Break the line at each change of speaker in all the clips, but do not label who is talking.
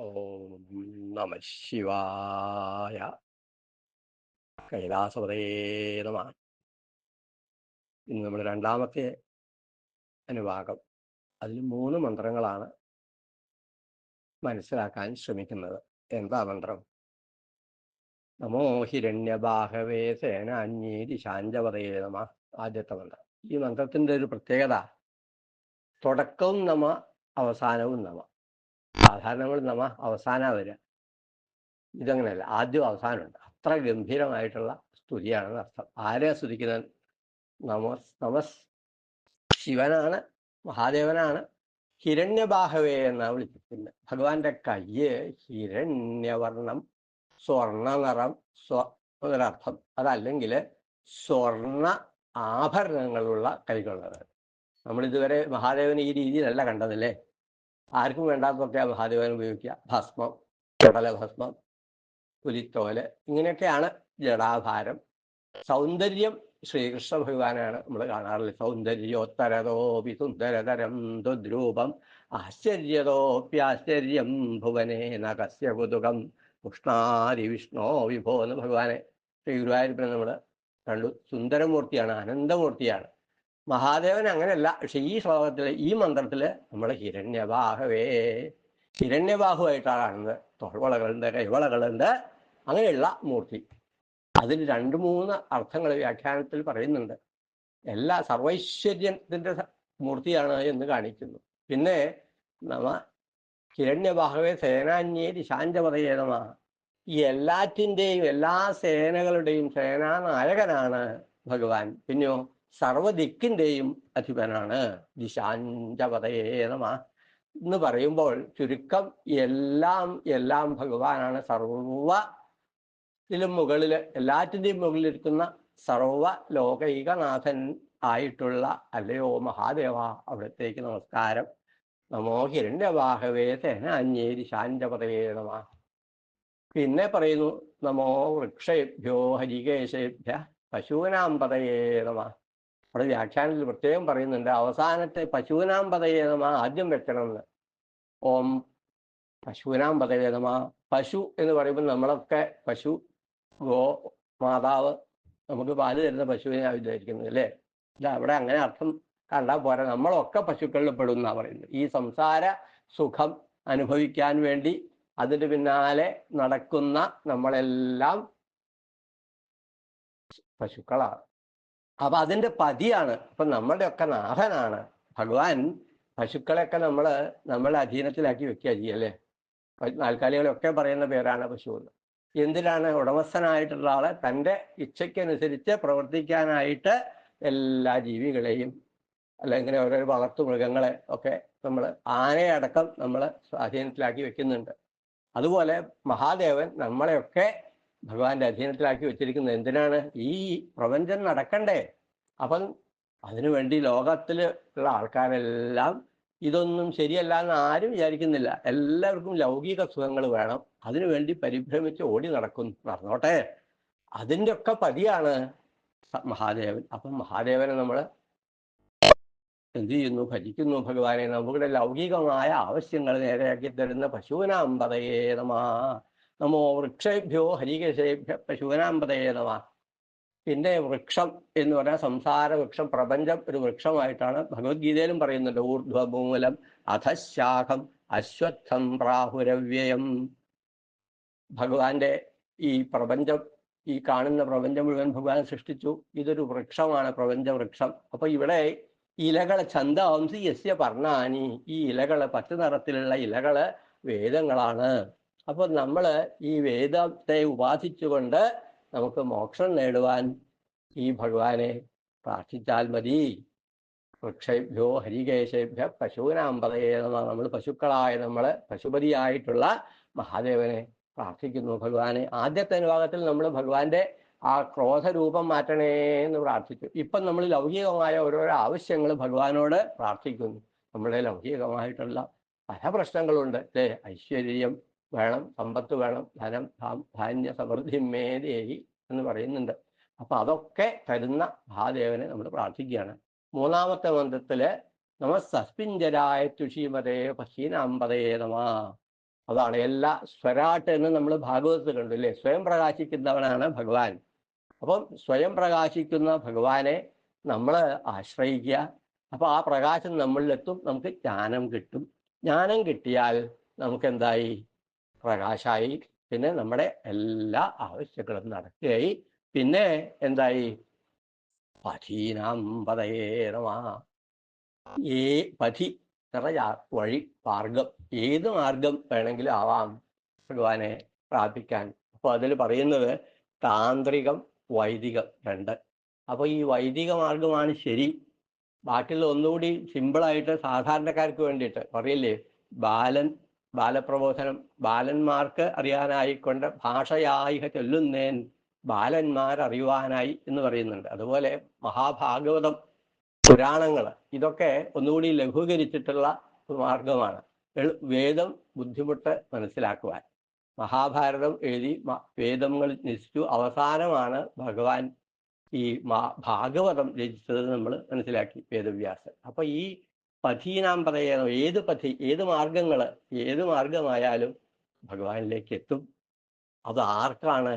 ഓം നമ ശിവായ നമ ഇന്ന് നമ്മൾ രണ്ടാമത്തെ അനുഭാഗം. അതിൽ മൂന്ന് മന്ത്രങ്ങളാണ് മനസ്സിലാക്കാൻ ശ്രമിക്കുന്നത്. എന്താ മന്ത്രം? നമോ ഹിരണ്യബാഹവേ സേന ദിശാഞ്ചപതേ നമ. ആദ്യത്തെ മന്ത്രം. ഈ മന്ത്രത്തിന്റെ ഒരു പ്രത്യേകത തുടക്കവും നമ അവസാനവും നമ. സാധാരണ നമ്മൾ നമ്മ അവസാന വരിക. ഇതങ്ങനെയല്ല. ആദ്യം അവസാനമുണ്ട്. അത്ര ഗംഭീരമായിട്ടുള്ള സ്തുതിയാണെന്ന് അർത്ഥം. ആരെ സ്തുതിക്കുന്നത് നമസ് നമസ് ശിവനാണ് മഹാദേവനാണ് ഹിരണ്യബാഹവേ എന്നാണ് വിളിച്ചിരിക്കുന്നത്. ഭഗവാന്റെ കയ്യ് ഹിരണ്യവർണം സ്വർണ നിറം സ്വ എന്നൊരർത്ഥം. അതല്ലെങ്കിൽ സ്വർണ ആഭരണങ്ങളുള്ള കൈകളുള്ളത്. നമ്മളിതുവരെ മഹാദേവന് ഈ രീതിയിലല്ല കണ്ടതല്ലേ? ആർക്കും വേണ്ടാത്തൊക്കെ മഹാദേവൻ ഉപയോഗിക്കുക. ഭസ്മം കടലഭസ്മം പുലിത്തോൽ ഇങ്ങനെയൊക്കെയാണ് ജടാഭാരം. സൗന്ദര്യം ശ്രീകൃഷ്ണ ഭഗവാനാണ് നമ്മൾ കാണാറുള്ളത്. സൗന്ദര്യോത്തരതോപി സുന്ദരതരം ദുദ്രൂപം ആശ്ചര്യതോപ്യാശ്ചര്യം ഭുവനേ നകസ്യ കുതുകം ഉഷ്ണാരി വിഷ്ണോ വിഭോ എന്ന് ഭഗവാനെ ശ്രീ ഗുരുവായൂരപ്പനെ നമ്മൾ കണ്ടു. സുന്ദരമൂർത്തിയാണ് അനന്തമൂർത്തിയാണ്. മഹാദേവൻ അങ്ങനെയല്ല. പക്ഷെ ഈ ശ്ലോകത്തിൽ ഈ മന്ത്രത്തിൽ നമ്മൾ ഹിരണ്യബാഹവേ ഹിരണ്യബാഹുവായിട്ടാണ് കാണുന്നത് തോൾവളകളുണ്ട് കൈവളകളുണ്ട് അങ്ങനെയുള്ള മൂർത്തി. അതിൽ രണ്ട് മൂന്ന് അർത്ഥങ്ങൾ വ്യാഖ്യാനത്തിൽ പറയുന്നുണ്ട്. എല്ലാ സർവൈശ്വര്യത്തിന്റെ മൂർത്തിയാണ് എന്ന് കാണിക്കുന്നു. പിന്നെ നമ്മ ഹിരണ്യബാഹവേ സേനാന്യേ ദിശാഞ്ചപതയേ നമ ഈ എല്ലാറ്റിന്റെയും എല്ലാ സേനകളുടെയും സേനാനായകനാണ് ഭഗവാൻ. പിന്നെയോ സർവദിക്കിന്റെയും അധിപനാണ് ദിശാഞ്ചപതയേ നമ. എന്ന് പറയുമ്പോൾ ചുരുക്കം എല്ലാം എല്ലാം ഭഗവാനാണ്. സർവ ഇതിലും മുകളിൽ എല്ലാറ്റിന്റെയും മുകളിലിരിക്കുന്ന സർവ ലോകൈകനാഥൻ ആയിട്ടുള്ള അല്ലയോ മഹാദേവ അവിടത്തേക്ക് നമസ്കാരം. നമോ ഹിരണ്യവാഹവേ സേനാന്യേരി അഞ്ഞേരി നമ. പിന്നെ പറയുന്നു നമോ വൃക്ഷേഭ്യോ ഹരികേശേഭ്യ പശൂനാം പതയേ നമ. അവിടെ വ്യാഖ്യാനത്തിൽ പ്രത്യേകം പറയുന്നുണ്ട് അവസാനത്തെ പശൂനാം പദവേദമാ ആദ്യം വെക്കണമെന്ന്. ഓം പശൂനാം പദവേദമാ പശു എന്ന് പറയുമ്പോൾ നമ്മളൊക്കെ പശു ഗോ മാതാവ് നമുക്ക് പാൽ തരുന്ന പശുവിനെ വിചാരിക്കുന്നത് അല്ലേ? ഇത് അവിടെ അങ്ങനെ അർത്ഥം കണ്ടാൽ പോരാ. നമ്മളൊക്കെ പശുക്കളിൽ പെടുന്ന പറയുന്നത്. ഈ സംസാര സുഖം അനുഭവിക്കാൻ വേണ്ടി അതിന് പിന്നാലെ നടക്കുന്ന നമ്മളെല്ലാം പശുക്കളാണ്. അപ്പൊ അതിന്റെ പതിയാണ്. അപ്പൊ നമ്മളുടെയൊക്കെ നാഥനാണ്. ഭഗവാൻ പശുക്കളെയൊക്കെ നമ്മൾ നമ്മളെ അധീനത്തിലാക്കി വെക്കുക ചെയ്യല്ലേ? നാൽക്കാലികളൊക്കെ പറയുന്ന പേരാണ് പശു എന്ന്. എന്തിനാണ് ഉടമസ്ഥനായിട്ടുള്ള ആളെ? തന്റെ ഇച്ഛയ്ക്കനുസരിച്ച് പ്രവർത്തിക്കാനായിട്ട് എല്ലാ ജീവികളെയും അല്ലെങ്കിൽ ഓരോ വളർത്തു മൃഗങ്ങളെ ഒക്കെ നമ്മൾ ആനയടക്കം നമ്മൾ സ്വാധീനത്തിലാക്കി വെക്കുന്നുണ്ട്. അതുപോലെ മഹാദേവൻ നമ്മളെയൊക്കെ ഭഗവാന്റെ അധീനത്തിലാക്കി വെച്ചിരിക്കുന്നത് എന്തിനാണ്? ഈ പ്രപഞ്ചം നടക്കണ്ടേ? അപ്പം അതിനുവേണ്ടി ലോകത്തിൽ ഉള്ള ആൾക്കാരെല്ലാം ഇതൊന്നും ശരിയല്ല എന്ന് ആരും വിചാരിക്കുന്നില്ല. എല്ലാവർക്കും ലൗകിക സുഖങ്ങൾ വേണം. അതിനുവേണ്ടി പരിഭ്രമിച്ച് ഓടി നടക്കുന്നു നടന്നോട്ടെ. അതിന്റെ ഒക്കെ പതിയാണ് മഹാദേവൻ. അപ്പം മഹാദേവനെ നമ്മൾ എന്ത് ചെയ്യുന്നു? ഭജിക്കുന്നു ഭഗവാനെ. നമ്മുടെ ലൗകികമായ ആവശ്യങ്ങൾ നേരെയാക്കി തരുന്ന പശുവിനാമ്പതയേ നമാ. നമോ വൃക്ഷേഭ്യോ ഹരികേശേഭ്യ പശുവിനാമ്പതയേ നമ പിന്നെ വൃക്ഷം എന്ന് പറഞ്ഞാൽ സംസാര വൃക്ഷം പ്രപഞ്ചം ഒരു വൃക്ഷമായിട്ടാണ് ഭഗവത്ഗീതയിലും പറയുന്നുണ്ട്. ഊർധ്വമൂലം അധശാഖം അശ്വത്ഥം പ്രാഹുരവ്യയം. ഭഗവാന്റെ ഈ പ്രപഞ്ചം ഈ കാണുന്ന പ്രപഞ്ചം മുഴുവൻ ഭഗവാൻ സൃഷ്ടിച്ചു. ഇതൊരു വൃക്ഷമാണ് പ്രപഞ്ച വൃക്ഷം. അപ്പൊ ഇവിടെ ഇലകളെ ഛന്ദാംസി യസ്യ പർണാനി. ഈ ഇലകൾ പച്ച നിറത്തിലുള്ള ഇലകൾ വേദങ്ങളാണ്. അപ്പൊ നമ്മൾ ഈ വേദത്തെ ഉപാസിച്ചുകൊണ്ട് നമുക്ക് മോക്ഷം നേടുവാൻ ഈ ഭഗവാനെ പ്രാർത്ഥിച്ചാൽ മതി. വൃക്ഷേഭ്യോ ഹരികേശേഭ്യ പശുവിനാമ്പതയെ നമ്മൾ പശുക്കളായ നമ്മൾ പശുപതിയായിട്ടുള്ള മഹാദേവനെ പ്രാർത്ഥിക്കുന്നു ഭഗവാനെ. ആദ്യത്തെ അനുഭാഗത്തിൽ നമ്മൾ ഭഗവാന്റെ ആ ക്രോധരൂപം മാറ്റണേ എന്ന് പ്രാർത്ഥിച്ചു. ഇപ്പം നമ്മൾ ലൗകികമായ ഓരോരോ ആവശ്യങ്ങൾ ഭഗവാനോട് പ്രാർത്ഥിക്കുന്നു. നമ്മുടെ ലൗകികമായിട്ടുള്ള പല പ്രശ്നങ്ങളുണ്ട്. അല്ലേ ഐശ്വര്യം വേണം സമ്പത്ത് വേണം ധനം ധാന്യ സമൃദ്ധി ദേഹി എന്ന് പറയുന്നുണ്ട്. അപ്പൊ അതൊക്കെ തരുന്ന മഹാദേവനെ നമ്മൾ പ്രാർത്ഥിക്കുകയാണ്. മൂന്നാമത്തെ മന്ത്രത്തിൽ നമ സസ്പിഞ്ചരായ തുഷീമതേ പശീനാമ്പതേ നമ. അതാണ് എല്ലാ സ്വരാട്ട് എന്ന് നമ്മൾ ഭാഗവതത്തിൽ കണ്ടു അല്ലേ? സ്വയം പ്രകാശിക്കുന്നവനാണ് ഭഗവാൻ. അപ്പം സ്വയം പ്രകാശിക്കുന്ന ഭഗവാനെ നമ്മൾ ആശ്രയിക്കുക. അപ്പൊ ആ പ്രകാശം നമ്മളിലെത്തും നമുക്ക് ജ്ഞാനം കിട്ടും. ജ്ഞാനം കിട്ടിയാൽ നമുക്ക് എന്തായി പ്രകാശമായി പിന്നെ നമ്മുടെ എല്ലാ ആവശ്യങ്ങളും നടക്കുകയായി. പിന്നെ എന്തായി? പഥീനാം പതയേ. ഏ പഥി നിറയാ വഴി മാർഗം ഏത് മാർഗം വേണമെങ്കിലും ആവാം ഭഗവാനെ പ്രാപിക്കാൻ. അപ്പോൾ അതിൽ പറയുന്നത് താന്ത്രികം വൈദികം രണ്ട്. അപ്പോൾ ഈ വൈദിക മാർഗമാണ് ശരി. ബാക്കിയുള്ള ഒന്നുകൂടി സിമ്പിളായിട്ട് സാധാരണക്കാർക്ക് വേണ്ടിയിട്ട്. പറയില്ലേ? ബാലൻ ബാലപ്രബോധനം ബാലന്മാർക്ക് അറിയാനായിക്കൊണ്ട് ഭാഷയായിക ചൊല്ലുന്നേൻ ബാലന്മാർ അറിയുവാനായി എന്ന് പറയുന്നുണ്ട്. അതുപോലെ മഹാഭാഗവതം പുരാണങ്ങൾ ഇതൊക്കെ ഒന്നുകൂടി ലഘൂകരിച്ചിട്ടുള്ള മാർഗമാണ്. വേദം ബുദ്ധിമുട്ട് മനസ്സിലാക്കുവാൻ. മഹാഭാരതം എഴുതി വേദങ്ങൾ രചിച്ചു. അവസാനമാണ് ഭഗവാൻ ഈ ഭാഗവതം രചിച്ചത് നമ്മൾ മനസ്സിലാക്കി വേദവ്യാസൻ. അപ്പൊ ഈ പഥീനാം പറയണം ഏത് പഥി ഏത് മാർഗങ്ങൾ ഏത് മാർഗമായാലും ഭഗവാനിലേക്ക് എത്തും അത് ആർക്കാണ്?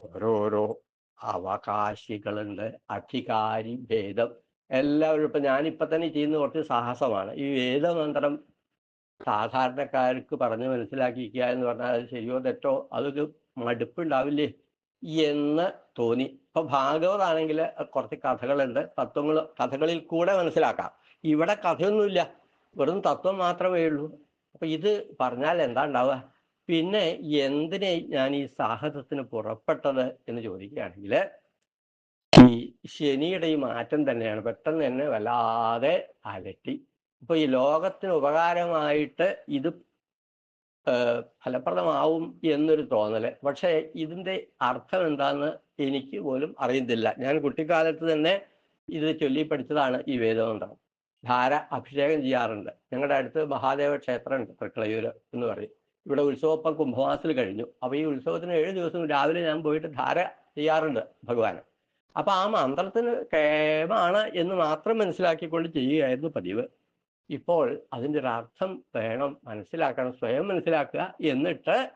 ഓരോരോ അവകാശികളുണ്ട്. അധികാരി ഭേദം എല്ലാവരും ഇപ്പൊ ഞാനിപ്പം തന്നെ ചെയ്യുന്ന കുറച്ച് സാഹസമാണ്. ഈ വേദമന്ത്രം സാധാരണക്കാർക്ക് പറഞ്ഞ് മനസ്സിലാക്കിക്കുക എന്ന് പറഞ്ഞാൽ അത് ശരിയോ തെറ്റോ അതൊരു മടുപ്പുണ്ടാവില്ലേ? എന്ന് തോന്നി. ഇപ്പൊ ഭാഗവതാണെങ്കിൽ കുറച്ച് കഥകളുണ്ട്. തത്വങ്ങൾ കഥകളിൽ കൂടെ മനസ്സിലാക്കാം. ഇവിടെ കഥയൊന്നുമില്ല. വെറും തത്വം മാത്രമേ ഉള്ളൂ. അപ്പൊ ഇത് പറഞ്ഞാൽ എന്താ ഉണ്ടാവുക? പിന്നെ എന്തിനെ ഞാൻ ഈ സാഹസത്തിന് പുറപ്പെട്ടത് എന്ന് ചോദിക്കുകയാണെങ്കിൽ ഈ ശനിയുടെ ഈ മാറ്റം തന്നെയാണ്. പെട്ടെന്ന് തന്നെ വല്ലാതെ അലട്ടി. അപ്പൊ ഈ ലോകത്തിന് ഉപകാരമായിട്ട് ഇത് ഫലപ്രദമാവും എന്നൊരു തോന്നൽ പക്ഷേ ഇതിന്റെ അർത്ഥം എന്താന്ന് എനിക്ക് പോലും അറിയുന്നില്ല ഞാൻ കുട്ടിക്കാലത്ത് തന്നെ ഇത് ചൊല്ലി പഠിച്ചതാണ് ഈ വേദമന്ത്രം. ധാര അഭിഷേകം ചെയ്യാറുണ്ട്. ഞങ്ങളുടെ അടുത്ത് മഹാദേവ ക്ഷേത്രമുണ്ട് തൃക്കളയൂര് എന്ന് പറയും. ഇവിടെ ഉത്സവപ്പം കുംഭമാസത്തിൽ കഴിഞ്ഞു. അപ്പൊ ഈ ഉത്സവത്തിന് ഏഴ് ദിവസം രാവിലെ ഞാൻ പോയിട്ട് ധാര ചെയ്യാറുണ്ട് ഭഗവാന്. അപ്പൊ ആ മന്ത്രത്തിന് കേമാണ് എന്ന് മാത്രം മനസ്സിലാക്കിക്കൊണ്ട് ചെയ്യുകയായിരുന്നു പതിവ്. ഇപ്പോൾ അതിന്റെ ഒരു അർത്ഥം വേണം മനസ്സിലാക്കണം സ്വയം മനസ്സിലാക്കുക എന്നിട്ട്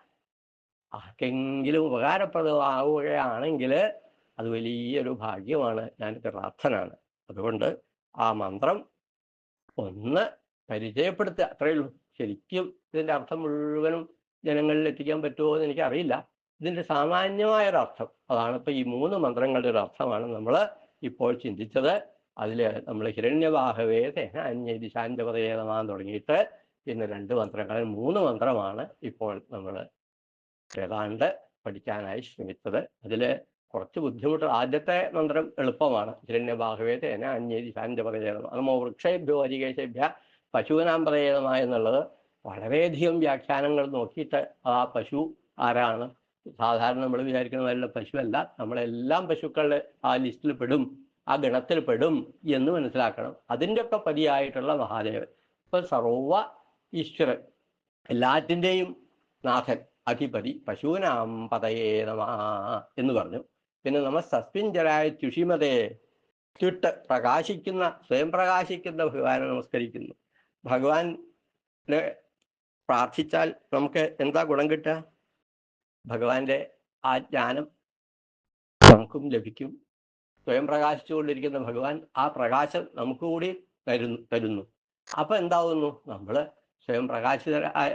ആർക്കെങ്കിലും ഉപകാരപ്രദമാവുകയാണെങ്കിൽ അത് വലിയൊരു ഭാഗ്യമാണ്. ഞാൻ പ്രാർത്ഥനാണ് അതുകൊണ്ട് ആ മന്ത്രം ഒന്ന് പരിചയപ്പെടുത്തുക. അത്രയേ ഉള്ളൂ. ശരിക്കും ഇതിന്റെ അർത്ഥം മുഴുവനും ജനങ്ങളിൽ എത്തിക്കാൻ പറ്റുമോ എന്ന് എനിക്കറിയില്ല. ഇതിന്റെ സാമാന്യമായൊരർത്ഥം. അതാണ് ഇപ്പോൾ ഈ മൂന്ന് മന്ത്രങ്ങളുടെ ഒരു അർത്ഥമാണ് നമ്മൾ ഇപ്പോൾ ചിന്തിച്ചത്. അതിൽ നമ്മൾ ഹിരണ്യവാഹവേ തേനാന്യതി ശാന്തപതേതമാൻ തുടങ്ങിയിട്ട് പിന്നെ രണ്ട് മന്ത്രങ്ങൾ മൂന്ന് മന്ത്രമാണ് ഇപ്പോൾ നമ്മൾ ഏതാണ്ട് പഠിക്കാനായി ശ്രമിച്ചത്. അതിൽ കുറച്ച് ബുദ്ധിമുട്ട് ആദ്യത്തെ മന്ത്രം എളുപ്പമാണ്. ഹിരണ്യബാഹവേ തേന അന്യതി ശാന്തപതേതം നമ്മൾ വൃക്ഷേഭ്യോ അരികേശേഭ്യ പശുവിനാം പ്രേതമായ എന്നുള്ളത് വളരെയധികം വ്യാഖ്യാനങ്ങൾ നോക്കിയിട്ട് ആ പശു ആരാണ്? സാധാരണ നമ്മൾ വിചാരിക്കുന്ന പോലുള്ള പശുവല്ല. നമ്മളെല്ലാം പശുക്കളുടെ ആ ലിസ്റ്റിൽ പെടും. ആ ഗണത്തിൽ പെടും എന്ന് മനസ്സിലാക്കണം. അതിന്റെ ഒക്കെ പതിയായിട്ടുള്ള മഹാദേവൻ. ഇപ്പൊ സർവ ഈശ്വരൻ എല്ലാറ്റിന്റെയും നാഥൻ അധിപതി പശൂനാം പതയേ നമ എന്ന് പറഞ്ഞു. പിന്നെ നമ്മ സസ്പിഞ്ചരായ ചുഷിമതേ ചുട്ട് പ്രകാശിക്കുന്ന സ്വയം പ്രകാശിക്കുന്ന ഭഗവാനെ നമസ്കരിക്കുന്നു. ഭഗവാനെ പ്രാർത്ഥിച്ചാൽ നമുക്ക് എന്താ ഗുണം കിട്ടുക? ഭഗവാന്റെ ആ ജ്ഞാനം നമുക്കും ലഭിക്കും. സ്വയം പ്രകാശിച്ചുകൊണ്ടിരിക്കുന്ന ഭഗവാൻ ആ പ്രകാശം നമുക്ക് കൂടി തരുന്നു തരുന്നു. അപ്പൊ എന്താവുന്നു? നമ്മൾ സ്വയം പ്രകാശിതരായ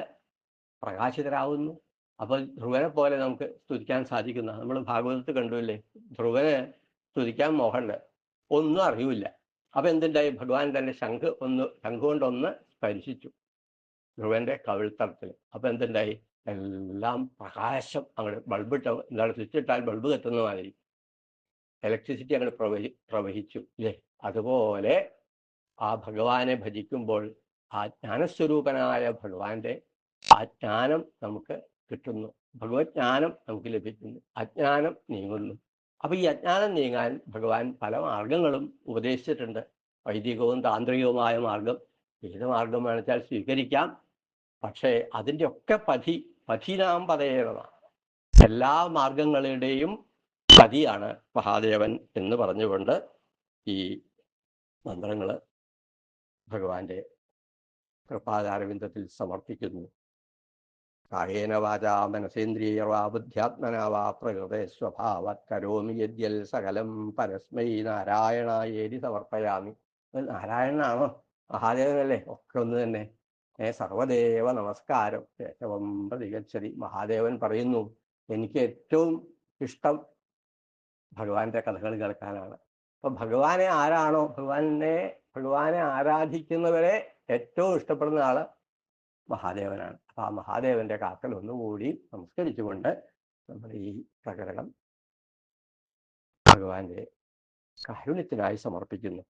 പ്രകാശിതരാകുന്നു അപ്പൊ ധ്രുവനെ പോലെ നമുക്ക് സ്തുതിക്കാൻ സാധിക്കുന്ന. നമ്മൾ ഭാഗവതത്തിൽ കണ്ടുല്ലേ ധ്രുവനെ സ്തുതിക്കാൻ മോഹമുണ്ട് ഒന്നും അറിയില്ല. അപ്പൊ എന്തുണ്ടായി? ഭഗവാൻ തന്നെ ശംഖ് ഒന്ന് ശംഖ് കൊണ്ടൊന്ന് സ്പരിശിച്ചു ധ്രുവന്റെ കവിൾത്തറത്തിൽ അപ്പൊ എന്തുണ്ടായി? എല്ലാം പ്രകാശം അങ്ങോട്ട് ബൾബിട്ട എന്താണ് സ്വിച്ച് ഇട്ടാൽ ബൾബ് കത്തുന്ന മാതിരി. ഇലക്ട്രിസിറ്റി അങ്ങോട്ട് പ്രവഹി പ്രവഹിച്ചു ഇല്ലേ? അതുപോലെ ആ ഭഗവാനെ ഭജിക്കുമ്പോൾ ആ ജ്ഞാനസ്വരൂപനായ ഭഗവാന്റെ ആ ജ്ഞാനം നമുക്ക് കിട്ടുന്നു. ഭഗവത് ജ്ഞാനം നമുക്ക് ലഭിക്കുന്നു. അജ്ഞാനം നീങ്ങുന്നു. അപ്പൊ ഈ അജ്ഞാനം നീങ്ങാൻ ഭഗവാൻ പല മാർഗങ്ങളും ഉപദേശിച്ചിട്ടുണ്ട്. വൈദികവും താന്ത്രികവുമായ മാർഗം ഏത് മാർഗം വേണച്ചാൽ സ്വീകരിക്കാം. പക്ഷേ അതിന്റെ ഒക്കെ പതി പതിനാം പതയേറതാണ് എല്ലാ മാർഗങ്ങളുടെയും പതിയാണ് മഹാദേവൻ എന്ന് പറഞ്ഞുകൊണ്ട് ഈ മന്ത്രങ്ങൾ ഭഗവാന്റെ കൃപാദാരവിന്ദത്തിൽ സമർപ്പിക്കുന്നു. കായേന വാചാ മനസേന്ദ്രിയർവാ ബുദ്ധ്യാത്മനാ വാ സ്വഭാവ കരോമി യദ്യൽ സകലം പരസ്മൈ നാരായണായേരി സമർപ്പയാമി. നാരായണനാണോ? മഹാദേവനല്ലേ? ഒക്കെ ഒന്ന് തന്നെ. ഏ സർവദേവ നമസ്കാരം. കേശവം പ്രതികച്ചതി മഹാദേവൻ പറയുന്നു എനിക്ക് ഏറ്റവും ഇഷ്ടം ഭഗവാന്റെ കഥകൾ കേൾക്കാനാണ്. അപ്പൊ ഭഗവാനെ ആരാണോ? ഭഗവാനെ ഭഗവാനെ ആരാധിക്കുന്നവരെ ഏറ്റവും ഇഷ്ടപ്പെടുന്ന ആൾ മഹാദേവനാണ്. അപ്പൊ ആ മഹാദേവന്റെ കാക്കൽ ഒന്നുകൂടി നമസ്കരിച്ചുകൊണ്ട് നമ്മൾ ഈ പ്രകരണം ഭഗവാന്റെ കാരുണ്യത്തിനായി സമർപ്പിക്കുന്നു.